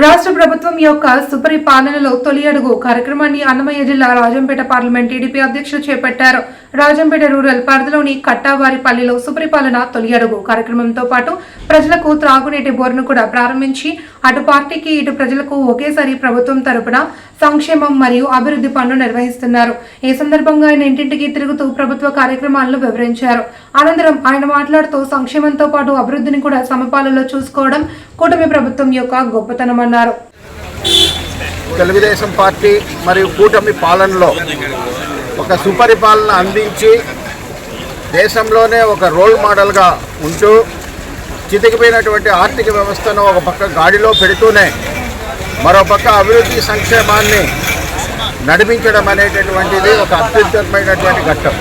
రాష్ట్ర ప్రభుత్వం యొక్క సుపరిపాలనలో తొలి అడుగు కార్యక్రమాన్ని అన్నమయ్య జిల్లా రాజంపేట పార్లమెంట్ టీడీపీ అధ్యక్షులు చేపట్టారు. రాజంపేట రూరల్ పరిధిలోని కట్టావారిపల్లిలో సుపరిపాలన తొలి అడుగు కార్యక్రమంతో పాటు ప్రజలకు త్రాగునీటి బోర్ను కూడా ప్రారంభించి అటు పార్టీకి ఇటు ప్రజలకు ఒకేసారి ప్రభుత్వం తరపున సంక్షేమం మరియు అభివృద్ధి పనులు నిర్వహిస్తున్నారు. ఈ సందర్భంగా ఆయన ఇంటింటికి తిరుగుతూ ప్రభుత్వ కార్యక్రమాలను వివరించారు. అనంతరం ఆయన మాట్లాడుతూ సంక్షేమంతో పాటు అభివృద్ధిని కూడా సమపాలలో చూసుకోవడం కూటమి ప్రభుత్వం యొక్క గొప్పతనమన్నారు తెలుగుదేశం పార్టీ మరియు కూటమి పాలనలో ఒక సుపరిపాలన అందించి దేశంలోనే ఒక రోల్ మోడల్గా ఉంటూ చితికిపోయినటువంటి ఆర్థిక వ్యవస్థను ఒక పక్క గాడిలో పెడుతూనే మరోపక్క అభివృద్ధి సంక్షేమాన్ని నడిపించడం అనేటటువంటిది ఒక అత్యుత్తమైనటువంటి ఘట్టం.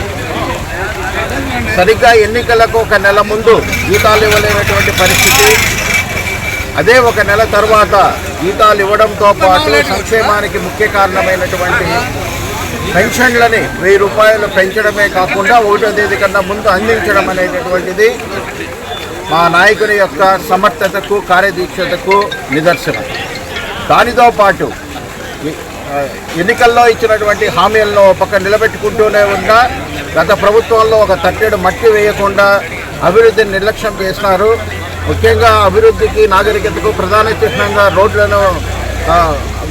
సరిగ్గా ఎన్నికలకు ఒక నెల ముందు జీతాలు ఇవ్వలేనటువంటి పరిస్థితి. అదే ఒక నెల తర్వాత జీతాలు ఇవ్వడంతో పాటు సంక్షేమానికి ముఖ్య కారణమైనటువంటి పెన్షన్లని వెయ్యి రూపాయలు పెంచడమే కాకుండా ఒకటో తేదీ కన్నా ముందు అందించడం అనేటటువంటిది మా నాయకుని యొక్క సమర్థతకు కార్యదీక్షతకు నిదర్శనం. దానితో పాటు ఎన్నికల్లో ఇచ్చినటువంటి హామీలను ఒక పక్క నిలబెట్టుకుంటూనే ఉన్న గత ప్రభుత్వంలో ఒక తట్టెడు మట్టి వేయకుండా అభివృద్ధిని నిర్లక్ష్యం చేసినారు ముఖ్యంగా అభివృద్ధికి నాగరికతకు ప్రధాన చిహ్నంగా రోడ్లను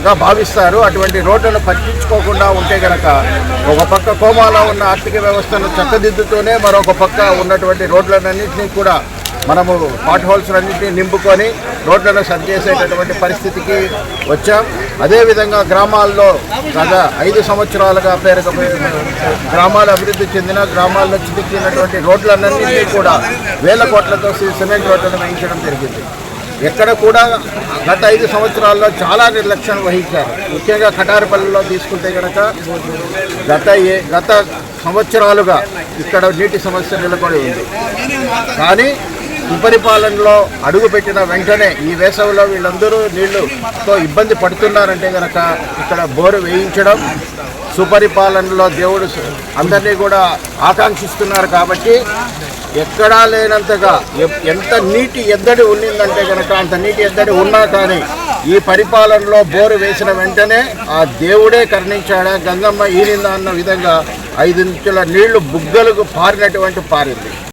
గా భావిస్తారు. అటువంటి రోడ్లను పట్టించుకోకుండా ఉంటే గనక ఒక పక్క కోమాలో ఉన్న ఆర్థిక వ్యవస్థను చక్కదిద్దుతూనే మరొక పక్క ఉన్నటువంటి రోడ్లన్నింటినీ కూడా మనము పాట్ హోల్స్ అన్నింటినీ నింపుకొని రోడ్లను సరి చేసేటటువంటి పరిస్థితికి వచ్చాం. అదేవిధంగా గ్రామాల్లో గత ఐదు సంవత్సరాలుగా పేరుకపోయిన గ్రామాలు అభివృద్ధి చెందిన గ్రామాల్లో చితికినటువంటి రోడ్లన్నింటినీ కూడా వేల కోట్లతో సి- సిమెంట్ రోడ్లను వేయించడం జరిగింది. ఎక్కడ కూడా గత ఐదు సంవత్సరాల్లో చాలా నిర్లక్ష్యం వహించారు. ముఖ్యంగా కటారపల్లిలో తీసుకుంటే కనుక గత ఏ గత సంవత్సరాలుగా ఇక్కడ నీటి సమస్య నెలకొని ఉంది. కానీ సుపరిపాలనలో అడుగుపెట్టిన వెంటనే ఈ వేసవిలో వీళ్ళందరూ నీళ్ళుతో ఇబ్బంది పడుతున్నారంటే కనుక ఇక్కడ బోరు వేయించడం సుపరిపాలనలో దేవుడు అందరినీ కూడా ఆకాంక్షిస్తున్నారు కాబట్టి ఎక్కడా లేనంతగా ఎ- ఎంత నీటి ఎద్దడి ఉండిందంటే కనుక అంత నీటి ఎద్దడి ఉన్నా కానీ ఈ పరిపాలనలో బోరు వేసిన వెంటనే ఆ దేవుడే కరుణించాడా? గంగమ్మ ఈనిందా అన్న విధంగా ఐదు ఇంచుల నీళ్ళు బుగ్గలకు పారినటువంటి పారింది.